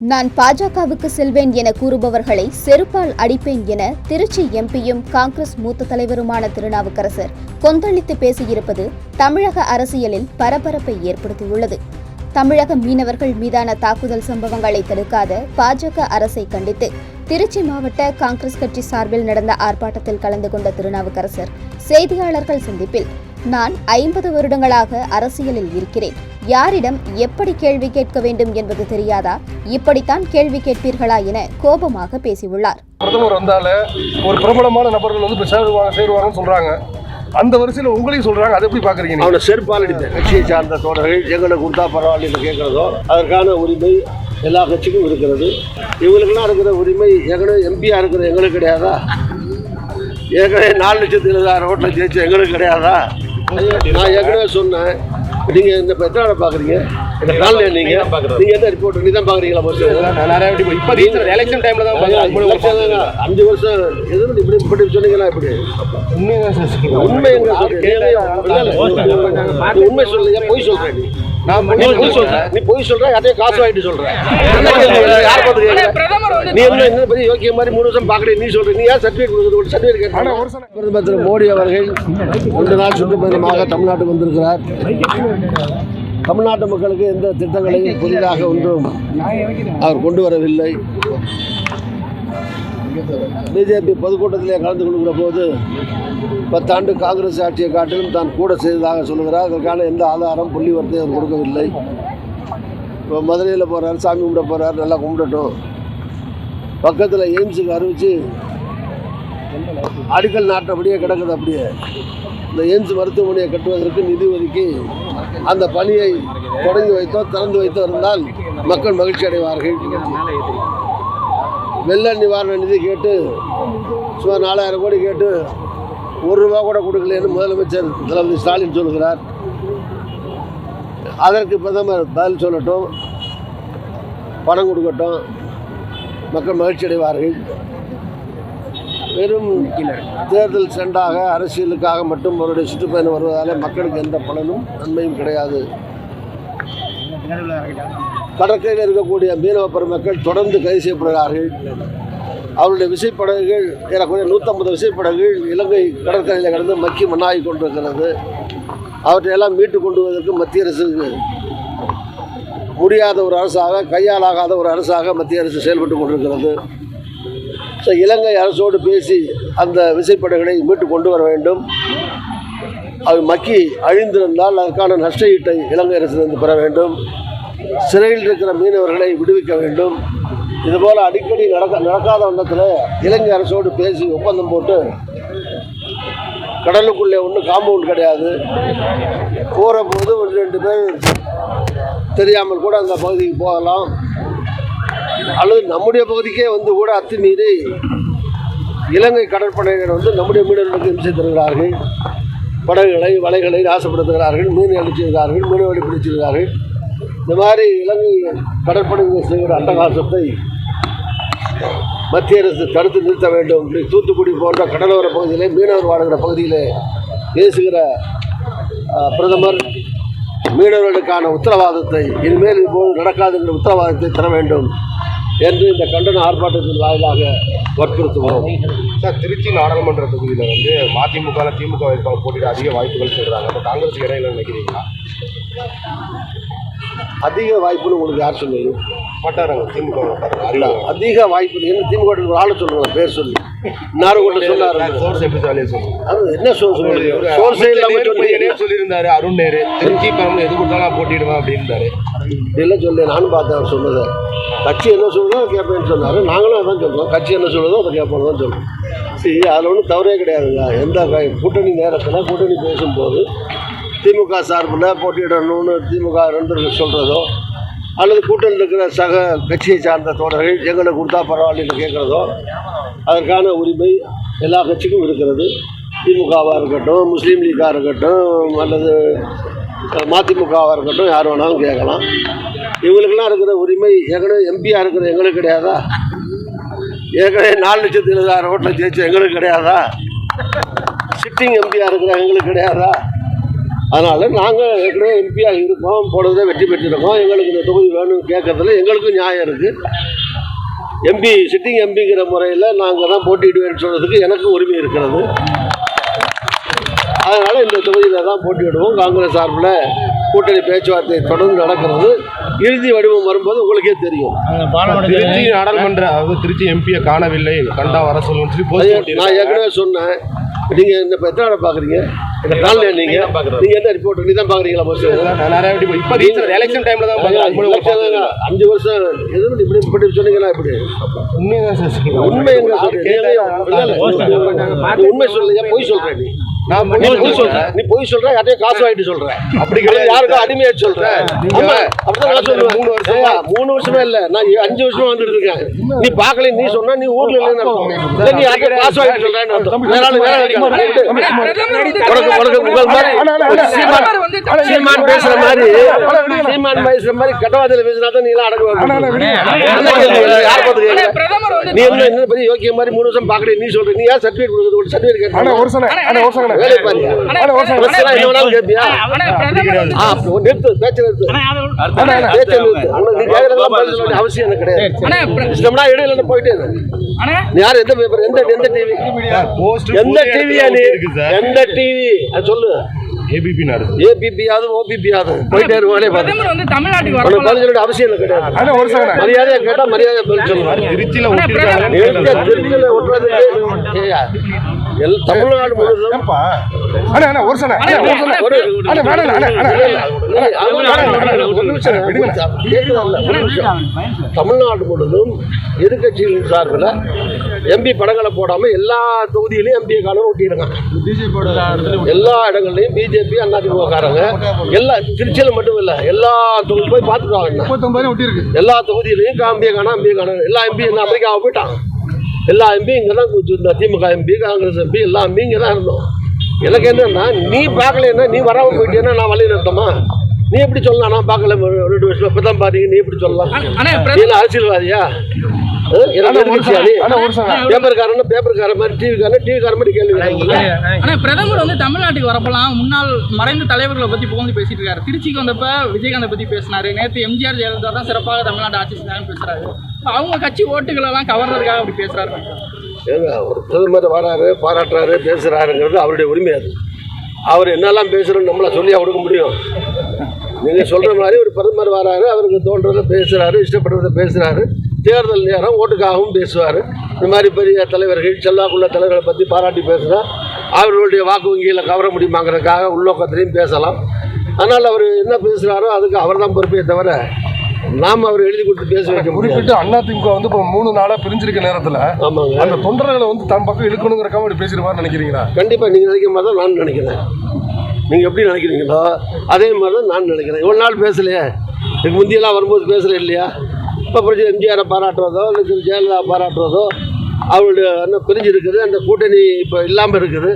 நான் பாஜகவுக்கு செல்வேன் என கூறுபவர்களை செருப்பால் அடிப்பேன் என திருச்சி எம்பியும் காங்கிரஸ் மூத்த தலைவருமான திருநாவுக்கரசர் கொந்தளித்து பேசியிருப்பது தமிழக அரசியலில் பரபரப்பை ஏற்படுத்தியுள்ளது. தமிழக மீனவர்கள் மீதான தாக்குதல் சம்பவங்களை தடுக்காத பாஜக அரசை கண்டித்து திருச்சி மாவட்ட காங்கிரஸ் கட்சி சார்பில் நடந்த ஆர்ப்பாட்டத்தில் கலந்து கொண்ட திருநாவுக்கரசர் செய்தியாளர்கள் சந்திப்பில் நான் ஐம்பது வருடங்களாக அரசியலில் இருக்கிறேன். யாரிடம் எப்படி கேள்வி கேட்க வேண்டும் என்பது தெரியாதா? இப்படித்தான் கேள்வி கேட்பீர்களா என கோபமாக பேசியுள்ளார். பிரதமர் வந்தால ஒரு பிரபலமான நபர்கள் வந்து சேருவாங்க சேருவாங்கன்னு சொல்றாங்க. அந்த வரிசையில் உங்களையும் சொல்றாங்க. அதை எப்படி பாக்குறீங்க? அவனை செருப்பால் அடித்தேன். கட்சியை சார்ந்த தோழர்கள் எங்களுக்கு கொடுத்தா பரவாயில்ல கேட்குறதோ அதற்கான உரிமை எல்லா கட்சிக்கும் இருக்கிறது. இவங்களுக்கெல்லாம் இருக்கிற உரிமை ஏற்கனவே எம்பியாக இருக்கிற எங்களுக்கு கிடையாதா? ஏற்கனவே நாலு லட்சத்து இருபதாயிரம் ஓட்டில் ஜெயிச்சு எங்களுக்கு கிடையாதா? நான் ஏற்கனவே சொன்னேன். நீங்கள் இந்த எத்தனை பார்க்குறீங்க. இந்த காலையில் நீங்கள் நீங்கள் எந்த ரிப்போர்ட் நீ தான் பார்க்குறீங்களா ஃபஸ்ட்டு இப்ப ரீசன் எலெக்ஷன் டைம்ல தான் அஞ்சு வருஷம் எதுவும் இப்படி இப்படி சொன்னீங்கன்னா இப்படி? சொல்றேன். உண்மை நீ உண்மை சொல்லுங்க பொய் சொல்ற நீ பொய் சொல்ற. நீ பொய் சொல்ற யார்ட்டையும் காசு வாங்கிட்டு சொல்ற? யார் பார்த்து கேக்குற? நீ என்ன என்ன பெரிய யோக்கிய மாதிரி மூணு வருஷம் பாக்குறீங்க நீ சொல்ற. நீ யார் சர்டிஃபிகேட் கொடுக்குறது? சர்டிஃபிகேட் பிரதமர் திரு மோடி அவர்கள் ரெண்டு நாள் சுற்றுப்பயணமாக தமிழ்நாட்டுக்கு வந்திருக்கிறார். தமிழ்நாட்டு மக்களுக்கு எந்த திட்டங்களையும் புதிதாக ஒன்றும் அவர் கொண்டு வரவில்லை. பிஜேபி பொதுக்கூட்டத்திலே கலந்து கொள்கிற போது பத்தாண்டு காங்கிரஸ் ஆட்சியை காட்டிலும் தான் கூட செய்ததாக சொல்லுகிறார். அதற்கான எந்த ஆதாரம் புள்ளி வரத்தை அவர் கொடுக்கவில்லை. இப்போ மதுரையில் போகிறார் சாமி கும்பிட போகிறார் நல்லா கும்பிடட்டும். பக்கத்தில் எய்ம்ஸுக்கு அறிவித்து அடிக்கல் நாட்டபடியே கிடக்குது அப்படியே. இந்த எய்ம்ஸ் மருத்துவமனையை கட்டுவதற்கு நிதி ஒதுக்கி அந்த பணியை தொடங்கி வைத்தோ திறந்து வைத்தோ இருந்தால் மக்கள் மகிழ்ச்சி அடைவார்கள் வெள்ள நிவாரண நிதி கேட்டு சுமார் நாலாயிரம் கோடி கேட்டு ஒரு ரூபா கூட கொடுக்கலன்னு முதலமைச்சர் தளபதி ஸ்டாலின் சொல்கிறார். அதற்கு பிரதமர் பதில் சொல்லட்டும் பணம் கொடுக்கட்டும் மக்கள் மகிழ்ச்சி அடைவார்கள். வெறும் தேர்தல் சென்றாக அரசியலுக்காக மட்டும் அவருடைய சுற்றுப்பயணம் வருவதால் மக்களுக்கு எந்த பலனும் நன்மையும் கிடையாது. கடற்கரையில் இருக்கக்கூடிய மீனவ பெருமக்கள் தொடர்ந்து கைது செய்யப்படுகிறார்கள். அவருடைய விசைப்படகுகள் ஏறக்குறைய நூற்றம்பது விசைப்படகுகள் இலங்கை கடற்கரையில் கடந்து மக்கி மண்ணாகி கொண்டிருக்கிறது. அவற்றையெல்லாம் மீட்டு கொண்டு வருவதற்கு மத்திய அரசுக்கு முடியாத ஒரு அரசாக கையாலாகாத ஒரு அரசாக மத்திய அரசு செயல்பட்டு கொண்டிருக்கிறது. ஸோ இலங்கை அரசோடு பேசி அந்த விசைப்படகுகளை மீட்டு கொண்டு வர வேண்டும். அது மக்கி அழிந்திருந்தால் அதற்கான நஷ்ட ஈட்டை இலங்கை அரசிலிருந்து பெற வேண்டும். சிறையில் இருக்கிற மீனவர்களை விடுவிக்க வேண்டும். இதுபோல் அடிக்கடி நடக்க நடக்காத வண்ணத்தில் இலங்கை அரசோடு பேசி ஒப்பந்தம் போட்டு கடலுக்குள்ளே ஒன்றும் காம்பவுண்ட் கிடையாது. போகிற போது ஒரு ரெண்டு பேர் தெரியாமல் கூட அந்த பகுதிக்கு போகலாம். அல்லது நம்முடைய பகுதிக்கே வந்து கூட அத்துமீறி இலங்கை கடற்படையினர் வந்து நம்முடைய மீனவர்களுக்கு இம்சை தருகிறார்கள். படகுகளை வலைகளை நாசப்படுத்துகிறார்கள் மீன் அழிச்சிருக்கிறார்கள் மீனவழி பிடிச்சிருக்கிறார்கள். இந்த மாதிரி இலங்கை கடற்படையினர் செய்கிற அட்டகாசத்தை மத்திய அரசு தடுத்து நிறுத்த வேண்டும். இப்படி தூத்துக்குடி போன்ற கடலோர பகுதியிலே மீனவர் வாழ்கிற பகுதியிலே பேசுகிற பிரதமர் மீனவர்களுக்கான உத்தரவாதத்தை இனிமேல் இதுபோல் என்ற உத்தரவாதத்தை தர வேண்டும் என்று இந்த கண்டன ஆர்ப்பாட்டத்தின் வாயிலாக வற்புறுத்துவோம் சார் திருச்சி நாடாளுமன்ற தொகுதியில் வந்து மதிமுக திமுக வேட்பாளர் போட்டியிட அதிக வாய்ப்புகள் செய்கிறாங்க. அப்ப காங்கிரஸ் இடையில நினைக்கிறீங்களா? அதிக வாய்ப்புன்னு உங்களுக்கு யார் சொன்னது வட்டாரங்க திமுக இல்ல அதிக வாய்ப்பு என்ன திமுக ஒரு ஆளை சொல்லுங்க பேர் சொல்லி. கூட சொன்னாரு? சோர்ஸ் எப்படி ஜாலியாக சொல்லுங்க அது என்ன சோர்ஸ் சோர்ஸே இல்லாமல் சொன்னீங்க சொல்லியிருந்தாரு அருண் நேரு. திருச்சி பெரம்பலூர் எது கொடுத்தாலும் போட்டிடுவேன் அப்படின்றாரு. இதெல்லாம் சொல்லி? நானும் பார்த்தேன் அவர் சொன்னதை. கட்சி என்ன சொல்லுதோ அதை கேட்பேன்னு சொன்னார். நாங்களும் அதான் சொல்கிறோம் கட்சி என்ன சொல்லுதோ அதை கேட்போம் தான் சொல்கிறோம் சரி அதில் ஒன்றும் தவறே கிடையாதுங்க. எந்த கூட்டணி நேரத்தில் கூட்டணி பேசும்போது திமுக சார்பில் போட்டியிடணும்னு திமுக ரெண்டு சொல்கிறதோ அல்லது கூட்டணியில் இருக்கிற சக கட்சியை சார்ந்த தோழர்கள் எங்களை கொடுத்தா பரவாயில்லைன்னு கேட்குறதோ அதற்கான உரிமை எல்லா கட்சிக்கும் இருக்கிறது. திமுகவாக இருக்கட்டும் முஸ்லீம் லீக்காக இருக்கட்டும் அல்லது மதிமுகவாக இருக்கட்டும் யார் வேணாலும் கேட்கலாம். இவங்களுக்கெல்லாம் இருக்கிற உரிமை ஏற்கனவே எம்பியாக இருக்கிற எங்களுக்கு கிடையாதா? ஏற்கனவே நாலு லட்சத்து எழுபதாயிரம் ஓட்டில் ஜெயிச்சு எங்களுக்கு கிடையாதா? சிட்டிங் எம்பியாக இருக்கிற எங்களுக்கு கிடையாதா? அதனால் நாங்கள் ஏற்கனவே எம்பியாக இருக்கோம் போனதே வெற்றி பெற்றிருக்கோம். எங்களுக்கு இந்த தொகுதி வேணும்னு கேட்கறதுல எங்களுக்கும் நியாயம் இருக்குது எம்பி சிட்டிங் எம்பிங்கிற முறையில் நாங்கள் தான் போட்டியிடுவேன்னு சொல்கிறதுக்கு எனக்கும் உரிமை இருக்கிறது. அதனால் இந்த தொகுதியில் தான் போட்டியிடுவோம். காங்கிரஸ் சார்பில் கூட்டணி பேச்சுவார்த்தை தொடர்ந்து நடக்கிறது. இறுதி வடிவம் வரும்போது உங்களுக்கே தெரியும். திருச்சி நாடாளுமன்ற அதாவது திருச்சி எம்பியை காணவில்லை. கண்டா வர சொல்லுன்னு சொல்லி நான் ஏற்கனவே சொன்னேன். நீங்கள் இந்த எத்தனை நாள் பார்க்குறீங்க இந்த நீங்கள் நீங்கள் என்ன ரிப்போர்ட் நீ தான் பார்க்குறீங்களா. நிறைய இப்ப ரீசன் எலெக்ஷன் டைம்ல தான் எலெக்ஷன் அஞ்சு வருஷம். எதுவும் இப்படி இப்படி சொன்னீங்களா இப்படி சொல்றேன். உண்மை உண்மை சொல்லையா பொய் சொல்ற நீ. நீ பொய் சொல்ற யார்ட்டையும் காசு வாங்கிட்டு சொல்ற அப்படி கிடையாது. யாருக்கும் அடிமையா சொல்ற அப்படிதான் மூணு வருஷமா- மூணு வருஷமா இல்ல. நான் அஞ்சு வருஷமா வந்துட்டு இருக்கேன். நீ பார்க்கல நீ சொன்னா நீ ஊர்ல இல்லைன்னு நீ யார்ட்டையும் காசு வாங்கிட்டு சொல்றேன்னு சீமான் பேசுற மாதிரி சீமான் பேசுற மாதிரி கட்டவாதியில பேசினா தான் நீ எல்லாம் அடங்குவாங்க? நீ என்ன என்ன பெரிய யோக்கிய மாதிரி மூணு வருஷம் பாக்கல நீ சொல்ற. நீ யார் சர்டிஃபிகேட் கொடுக்குறது? ஒரு கேட்கணும் ஒரு நிறுத்து பேச்சு நிறுத்து அவசியம் எனக்கு கிடையாது இடையில போயிட்டே யார் எந்த பேப்பர் எந்த எந்த டிவி போஸ்ட் எந்த டிவியா நீ எந்த டிவி சொல்லு ஏபிபி நாடு ஏபிபியாவது ஓபிபியாவது போயிட்டே இரு வேலையை பார்த்து பிரதமர் வந்து தமிழ்நாட்டுக்கு பதில் அவசியம் எனக்கு கிடையாது ஒரு மரியாதையா கேட்டா மரியாதை பதில் திருச்சியில எல் தமிழ்நாடு முழுவதும் ஏன்பா அண்ணா அண்ணா ஒரு சன அண்ணா ஒரு சன ஒரு அண்ணா வேணாம் அண்ணா அண்ணா நீ- அவங்க ஒரு நிமிஷம் கேட்குதல்ல, ஒரு நிமிஷம். தமிழ்நாடு முழுவதும் எதிர்கட்சிகளின் சார்பில் எம்பி படங்களை போடாம எல்லா தொகுதியிலையும் எம்பியை காலம் ஒட்டிடுங்க எல்லா இடங்கள்லையும் பிஜேபி அதிமுக காரங்க எல்லா திருச்சியில் மட்டும் இல்லை எல்லா தொகுதி போய் பார்த்துட்டு வாங்க முப்பத்தொன்பது ஒட்டி இருக்கு எல்லா தொகுதியிலையும் எம்பியை காணும் எம்பியை காணும் எல்லா எம்பி என்ன அமெரிக்காவை போயிட்டான் எல்லா எம்பி இங்கே தான் இந்த திமுக எம்பி காங்கிரஸ் எம்பி எல்லா எம்பி இங்கே தான் இருந்தோம். எனக்கு என்னன்னா நீ பார்க்கலன்னா நீ வராமல் போயிட்டேன்னா நான் வழி நடத்தமா நீ எப்படி சொல்லலாம்? நான் பார்க்கல ஒரு ரெண்டு வருஷம். இப்போ தான் பாத்தீங்க நீ எப்படி சொல்லலாம்? ஆனா நீ என்ன அரசியல்வாதியா? பேப்பர்காரன் பேப்பர்காரன் மாதிரி டிவிக்காரன் டிவிக்காரன் மாதிரி கேள்வி. ஆனா பிரதமர் வந்து தமிழ்நாட்டுக்கு வரப்பலாம் முன்னாள் மறைந்த தலைவர்களை பத்தி புகழ்ந்து பேசிட்டு இருக்காரு. திருச்சிக்கு வந்தப்ப விஜயகாந்த் பத்தி பேசினாரு. நேத்து எம்ஜிஆர் ஜெயலலிதா தான் சிறப்பாக தமிழ்நாடு ஆட்சி செஞ்சாங்கன்னு பேசுறாரு. அவங்க கட்சி ஓட்டுகளை எல்லாம் கவர்றதுக்காக அப்படி பேசுறாரு. ஒரு பிரதமர் வராரு பாராட்டுறாரு பேசுறாருங்கிறது அவருடைய உரிமை அது. அவர் என்னெல்லாம் பேசுறோன்னு நம்மள சொல்லியா கொடுக்க முடியும்? நீங்க சொல்ற மாதிரி ஒரு பிரதமர் வராரு அவருக்கு தோன்றதை பேசுறாரு இஷ்டப்படுறதை பேசுறாரு. தேர்தல் நேரம் ஓட்டுக்காகவும் பேசுவார். இந்த மாதிரி பெரிய தலைவர்கள் செல்வாக்குள்ள தலைவர்களை பற்றி பாராட்டி பேசுனா அவர்களுடைய வாக்கு வங்கியில் கவர முடியுமாங்கிறதுக்காக உள்நோக்கத்திலையும் பேசலாம். ஆனால் அவர் என்ன பேசுகிறாரோ அதுக்கு அவர் தான் பொறுப்பே தவிர நாம் அவர் எழுதி கொடுத்து பேச வைக்க குறிப்பிட்டு அண்ணா திமுக வந்து இப்போ மூணு நாளா பிரிஞ்சிருக்க நேரத்துல ஆமாங்க. அந்த தொண்டர்களை வந்து தன் பக்கம் இழுக்கணுங்கிறக்காம அப்படி பேசிருப்பாரு நினைக்கிறீங்களா? கண்டிப்பாக நீங்கள் நினைக்கிற மாதிரி தான் நான் நினைக்கிறேன். நீங்கள் எப்படி நினைக்கிறீங்களோ அதே மாதிரி தான் நான் நினைக்கிறேன். இவ்வளோ நாள் பேசலையே. இதுக்கு முந்தியெல்லாம் வரும்போது பேசல இல்லையா? இப்போ பிடிச்சி எம்ஜிஆரை பாராட்டுறதோ இல்லை திரு. ஜெயலலிதா பாராட்டுறதோ அவருடைய என்ன பிரிஞ்சு இருக்குது அந்த கூட்டணி இப்போ இல்லாமல் இருக்குது.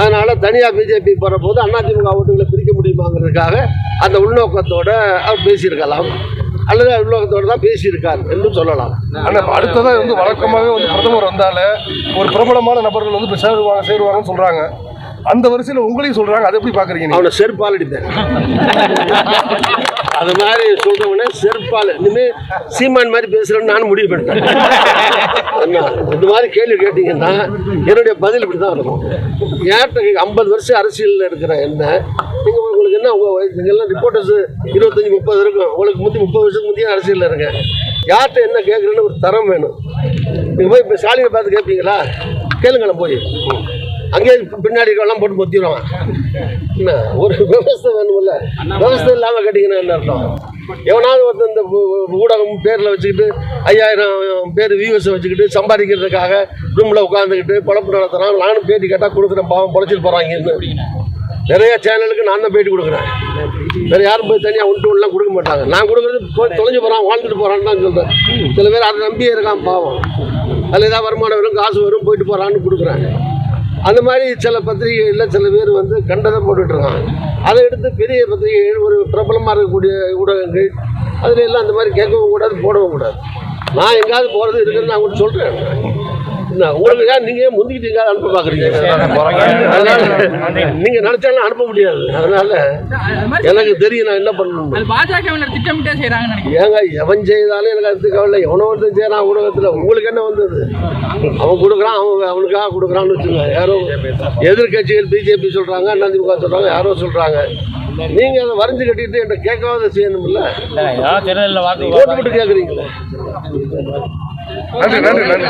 அதனால் தனியாக பிஜேபி போகிற போது அதிமுக ஓட்டுகளை பிரிக்க முடியுமாங்கிறதுக்காக அந்த உள்நோக்கத்தோடு அவர் பேசியிருக்கலாம். அல்லது உள்நோக்கத்தோடு தான் பேசியிருக்கார் என்று சொல்லலாம். ஆனால் அடுத்ததாக வந்து வழக்கமாகவே வந்து பிரதமர் வந்தாலே ஒரு பிரபலமான நபர்கள் வந்து சேருவாங்க சேருவாங்கன்னு சொல்கிறாங்க அந்த வரிசையில் உங்களையும் சொல்றாங்க. அதை எப்படி பாக்குறீங்க அவனை செருப்பால் அடிப்பேன் அது மாதிரி சொல்றவனே செருப்பால். இனிமே சீமான் மாதிரி பேசுகிறேன்னு நான் முடிவு பண்ணிட்டேன். என்ன? இந்த மாதிரி கேள்வி கேட்டீங்கன்னா என்னுடைய பதில் இப்படி தான் இருக்கும் ஏன்ட்ட ஐம்பது வருஷம் அரசியலில் இருக்கிற என்ன நீங்கள் உங்களுக்கு என்ன உங்கள் வயசு நீங்கள்லாம் ரிப்போர்ட்டர்ஸ் இருபத்தஞ்சி முப்பது இருக்கும். உங்களுக்கு முந்தி முப்பது வருஷத்துக்கு முந்தைய அரசியலில் இருங்க. யார்கிட்ட என்ன கேட்குறேன்னு ஒரு தரம் வேணும். நீங்கள் போய் இப்போ ஸ்டாலினை பார்த்து கேட்பீங்களா? கேளுங்களேன் போய். அங்கேயே பின்னாடி எல்லாம் போட்டு பொத்திடுவான் என்ன? ஒரு விவசாயம் வேணும்ல. விவசாயம் இல்லாமல் கேட்டிங்கன்னா என்ன அர்த்தம்? எவனாவது ஒருத்தன் இந்த ஊடகம் பேரில் வச்சுக்கிட்டு ஐயாயிரம் பேர் வியூவர்ஸை வச்சுக்கிட்டு சம்பாதிக்கிறதுக்காக ரூமில் உட்காந்துக்கிட்டு பொழப்பு நடத்துகிறான் நானும் பேட்டி கேட்டால் கொடுக்குறேன் பாவம் பொழைச்சிட்டு போகிறாங்க நிறைய சேனலுக்கு நான் தான் பேட்டி கொடுக்குறேன். வேறு யாரும் போய் தனியாக ஒன்று ஒன்றுலாம் கொடுக்க மாட்டாங்க. நான் கொடுக்குறது தொலைஞ்சு போகிறான் வாழ்ந்துட்டு போகிறான்னு தான் சொல்கிறேன் சில பேர் அதை நம்பியே இருக்கான் பாவம். அதில் ஏதாவது வருமானம் வரும் காசு வரும் போயிட்டு போகிறான்னு கொடுக்குறேன். அந்த மாதிரி சில பத்திரிகைகளில் சில பேர் வந்து கண்டதை போட்டுட்ருக்காங்க அதை எடுத்து பெரிய பத்திரிகைகள் ஒரு பிரபலமாக இருக்கக்கூடிய ஊடகங்கள் அதில் எல்லாம் அந்த மாதிரி கேட்கவும் கூடாது போடவும் கூடாது. நான் எங்கேயாவது போகிறது இருக்குன்னு நான் உங்களுக்கு சொல்கிறேன் என்ன, உங்களுக்கு ஏன் நீங்க ஏன் முந்திக்கிட்டீங்க அனுப்ப பாக்குறீங்க? அதனால நீங்க நினைச்சாலும் அனுப்ப முடியாது. அதனால எனக்கு தெரியும் நான் என்ன பண்ணணும் அது பாஜகவினர் திட்டமிட்டே செய்யறாங்கன்னு நினைக்கிறேன். ஏங்க எவன் செய்தாலும் எனக்கு அது கவலை எவனோ ஒருத்தன் செய்யறான் ஊடகத்தில். உங்களுக்கு என்ன வந்தது? அவன் கொடுக்குறான் அவன் அவனுக்காக கொடுக்குறான்னு வச்சுங்க யாரோ எதிர்கட்சிகள் பிஜேபி சொல்றாங்க அதிமுக சொல்றாங்க யாரோ சொல்றாங்க. நீங்க அதை வரைஞ்சு கட்டிட்டு என்கிட்ட கேட்காத செய்யணும்ல? ஓட்டு போட்டு கேட்குறீங்களே நன்றி நன்றி நன்றி.